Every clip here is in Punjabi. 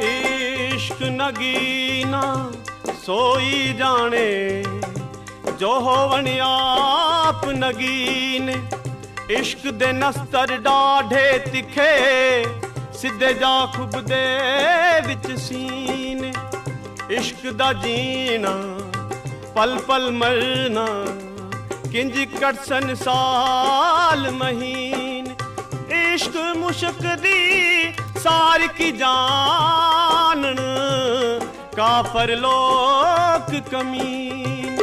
ਇਸ਼ਕ ਨਗੀਨਾ ਸੋਈ ਜਾਣੇ, ਜੋ ਹੋਵਣ ਆਪ ਨਗੀਨ। ਇਸ਼ਕ ਦੇ ਨਸਤਰ ਡਾਢੇ ਤਿੱਖੇ, ਸਿੱਧੇ ਜਾ ਖੁਬ ਦੇ ਵਿੱਚ ਸੀਨ। ਇਸ਼ਕ ਦਾ ਜੀਣਾ ਪਲ ਪਲ ਮਰਨਾ ਕਿੰਜ ਕਟਸਨ ਸਾਲ ਮਹੀਨ? ਇਸ਼ਕ ਮੁਸ਼ਕ ਦੀ ਸਾਰ ਕੀ ਜਾਣਨ? ਕਾਫਰ ਲੋਕ ਕਮੀਨ।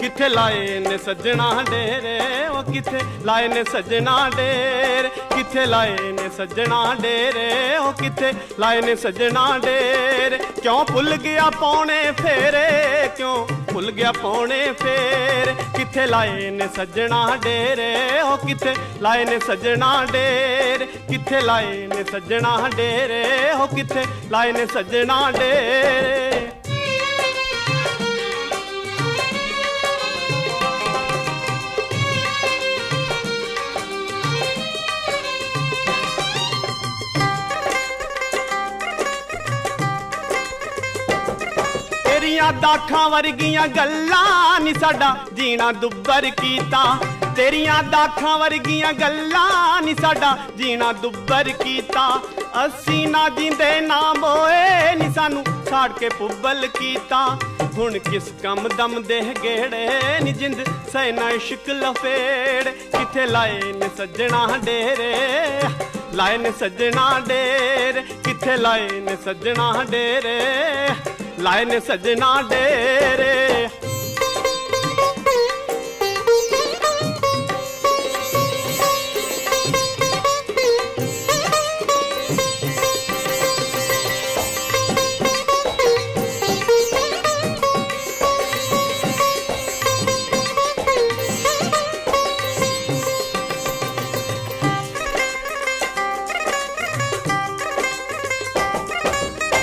ਕਿੱਥੇ ਲਾਏ ਨੇ ਸੱਜਣਾ ਡੇਰੇ? ਉਹ ਕਿੱਥੇ ਲਾਏ ਨੇ ਸੱਜਣਾ ਡੇਰੇ? ਕਿੱਥੇ ਲਾਏ ਨੇ ਸੱਜਣਾ ਡੇਰੇ? ਉਹ ਕਿੱਥੇ ਲਾਏ ਨੇ ਸੱਜਣਾ ਡੇਰੇ ਕਿਉਂ ਭੁੱਲ ਗਿਆ ਪੌਣੇ ਫੇਰੇ? ਕਿਉਂ ਭੁੱਲ ਗਿਆ ਪੌਣੇ ਫੇਰੇ? ਕਿੱਥੇ ਲਾਏ ਨੇ ਸੱਜਣਾ ਡੇਰੇ? ਉਹ ਕਿੱਥੇ ਲਾਏ ਨੇ ਸੱਜਣਾ ਡੇਰੇ? ਕਿੱਥੇ ਲਾਏ ਨੇ ਸੱਜਣਾ ਡੇਰੇ? ਉਹ ਕਿੱਥੇ ਲਾਏ ਨੇ ਸੱਜਣਾ ਡੇਰੇ? ਤੇਰੀਆਂ ਦਾਖਾਂ ਵਰਗੀਆਂ ਗੱਲਾਂ ਨੀ ਸਾਡਾ ਜੀਣਾ ਦੁੱਬਰ ਕੀਤਾ। ਤੇਰੀਆਂ ਦਾਖਾਂ ਵਰਗੀਆਂ ਗੱਲਾਂ ਨੀ ਸਾਡਾ ਜੀਣਾ ਦੁੱਬਰ ਕੀਤਾ। ਅਸੀਂ ਨਾ ਜਿੰਦੇ ਨਾ ਮੋਏ ਨੀ ਸਾਨੂੰ ਛਾੜ ਕੇ ਪੁੱਬਲ ਕੀਤਾ। ਹੁਣ ਕਿਸ ਕੰਮ ਦਮ ਦੇ ਗੇੜੇ ਨੀ ਜਿੰਦ, ਸੈਨਾ ਇਸ਼ਕ ਲਫੇੜ। ਕਿੱਥੇ ਲਾਏ ਨੇ ਸੱਜਣਾ ਡੇਰੇ? ਲਾਏ ਨੇ ਸੱਜਣਾ ਡੇਰੇ। ਕਿੱਥੇ ਲਾਏ ਨੇ ਸੱਜਣਾ ਡੇਰੇ? ਲਾਏ ਨੇ ਸੱਜਣਾ ਡੇਰੇ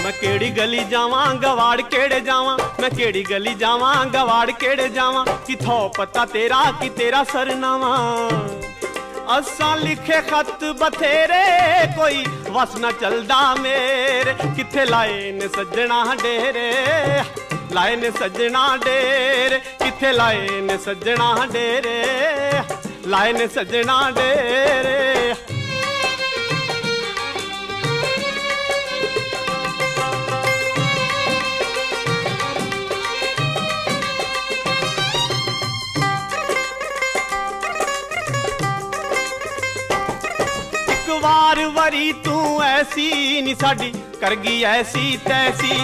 ਮੈਂ ਕਿਹੜੀ ਗਲੀ ਜਾਵਾਂ, ਗਵਾੜ ਕਿਹੜੇ ਜਾਵਾਂ? ਮੈਂ ਕਿਹੜੀ ਗਲੀ ਜਾਵਾਂ, ਗਵਾੜ ਕਿਹੜੇ ਜਾਵਾਂ? ਕਿਥੋਂ ਪਤਾ ਤੇਰਾ, ਕਿ ਤੇਰਾ ਸਰਨਾਵਾ ਅਸਾਂ ਲਿਖੇ ਖਤ ਬਥੇਰੇ, ਕੋਈ ਵਸ ਨਾ ਚਲਦਾ ਮੇਰੇ। ਕਿੱਥੇ ਲਾਏ ਨੇ ਸੱਜਣਾ ਡੇਰੇ? ਲਾਏ ਨੇ ਸੱਜਣਾ ਡੇਰੇ। ਕਿੱਥੇ ਲਾਏ ਨੇ ਸੱਜਣਾ ਡੇਰੇ? ਲਾਏ ਨੇ ਸੱਜਣਾ ਡੇਰੇ। ਇੱਕ ਵਾਰ ਤੂੰ ਐਸੀ ਨੀ ਸਾਡੀ, ਕਰ ਗਈ ਐਸੀ ਤੈਸੀ।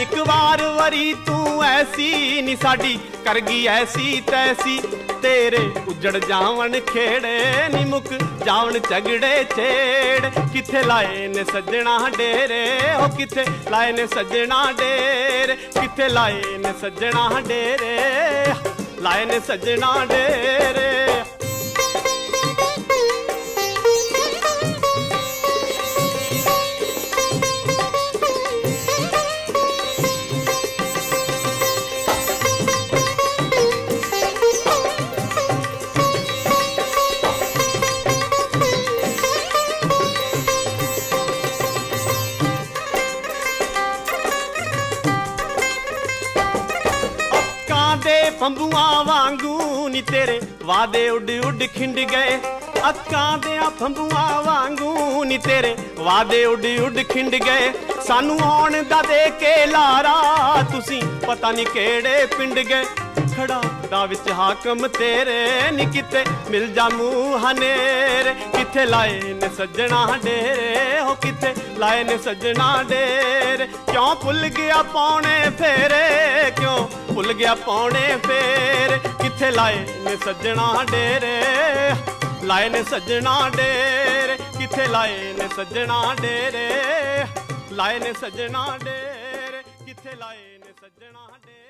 ਇੱਕ ਵਾਰ ਵਰੀ ਤੂੰ ਐਸੀ ਨੀ ਸਾਡੀ, ਕਰ ਗਈ ਐਸੀ ਤੈਸੀ। ਤੇਰੇ ਉਜੜ ਜਾਵਣ ਖੇੜੇ ਨੀ ਮੁੱਕ, ਜਾਵਣ ਝਗੜੇ ਛੇੜ। ਕਿੱਥੇ ਲਾਏ ਨੇ ਸੱਜਣਾ ਡੇਰੇ ਉਹ ਕਿੱਥੇ ਲਾਏ ਨੇ ਸੱਜਣਾ ਡੇਰੇ। ਕਿੱਥੇ ਲਾਏ ਨੇ ਸੱਜਣਾ ਡੇਰੇ, ਲਾਏ ਨੇ ਸੱਜਣਾ ਡੇਰੇ। ਫੰਬੂਆਂ ਵਾਂਗੂ ਨੀ ਤੇਰੇ। ਵਾਦੇ ਉੱਡ ਉੱਡ ਖਿੰਡ ਗਏ। ਅੱਕਾਂ ਦੇ ਫੰਬੂਆਂ ਵਾਂਗੂ ਨੀ ਤੇਰੇ। ਵਾਦੇ ਉੱਡ ਉੱਡ ਖਿੰਡ ਗਏ। ਸਾਨੂੰ ਆਉਣ ਦਾ ਦੇ ਕੇ ਲਾਰਾ। ਤੁਸੀਂ ਪਤਾ ਨਹੀਂ ਕਿਹੜੇ ਪਿੰਡ ਗਏ। ਖੜਾ ਦਾ ਵਿੱਚ ਹਾਕਮ ਤੇਰੇ ਨੀ ਕਿਤੇ। ਮਿਲ ਜਾ ਮੂੰਹ ਹਨੇਰ। ਕਿੱਥੇ ਲਾਏ ਨੇ ਸੱਜਣਾ ਡੇਰੇ? ਹੋ ਕਿੱਥੇ ਲਾਏ ਨੇ ਸੱਜਣਾ ਡੇਰੇ? ਕਿਉਂ ਭੁੱਲ ਗਿਆ ਪਾਉਣੇ ਫੇਰੇ? ਭੁੱਲ ਗਿਆ ਪੌਣੇ ਫੇਰ। ਕਿੱਥੇ ਲਾਏ ਨੇ ਸੱਜਣਾ ਡੇਰੇ? ਲਾਏ ਨੇ ਸੱਜਣਾ ਡੇਰੇ। ਕਿੱਥੇ ਲਾਏ ਨੇ ਸੱਜਣਾ ਡੇਰੇ? ਲਾਏ ਨੇ ਸੱਜਣਾ ਡੇਰੇ। ਕਿੱਥੇ ਲਾਏ ਨੇ ਸੱਜਣਾ ਡੇਰੇ?